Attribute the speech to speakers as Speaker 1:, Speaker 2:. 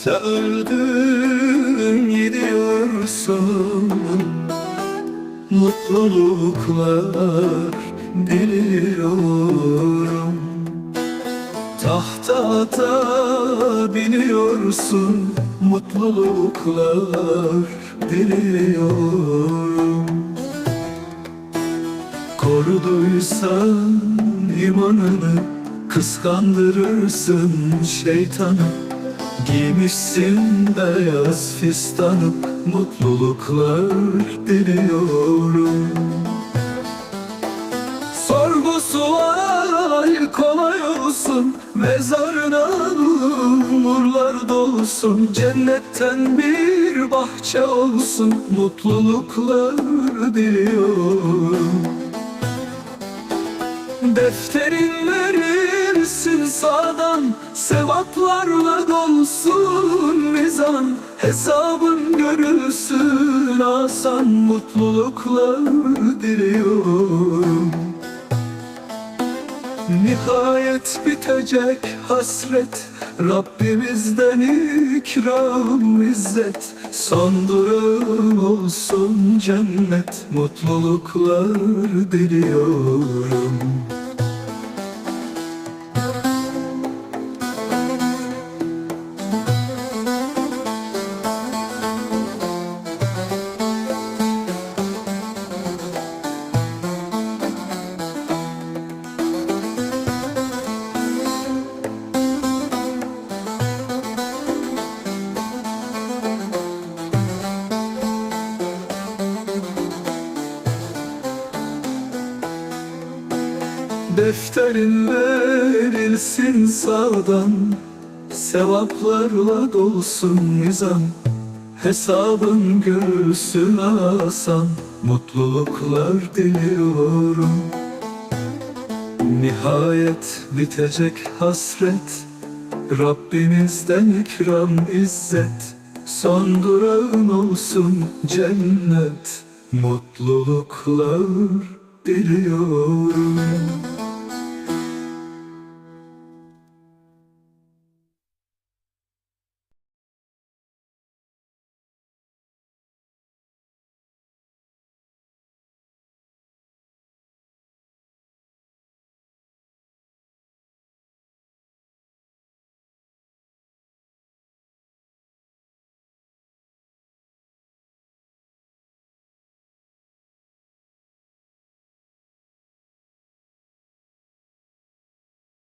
Speaker 1: İşte öldün gidiyorsun. Mutluluklar diliyorum Tahta biniyorsun Mutluluklar diliyorum Koruduysan imanını Kıskandırırsın şeytanı Giymişsin beyaz fistanı Mutluluklar diliyorum. Sorgu sual kolay olsun Mezarına nurlar dolsun Cennetten bir bahçe olsun Mutluluklar diliyorum. Defterin Hesabın görülsün asan Mutluluklar diliyorum. Nihayet bitecek hasret Rabbimizden ikram izzet. Son durum olsun cennet Mutluluklar diliyorum Defterin verilsin sağdan Sevaplarla dolsun mizan Hesabın görülsün asan Mutluluklar diliyorum. Nihayet bitecek hasret Rabbimizden ikram izzet Son durağın olsun cennet Mutluluklar diliyorum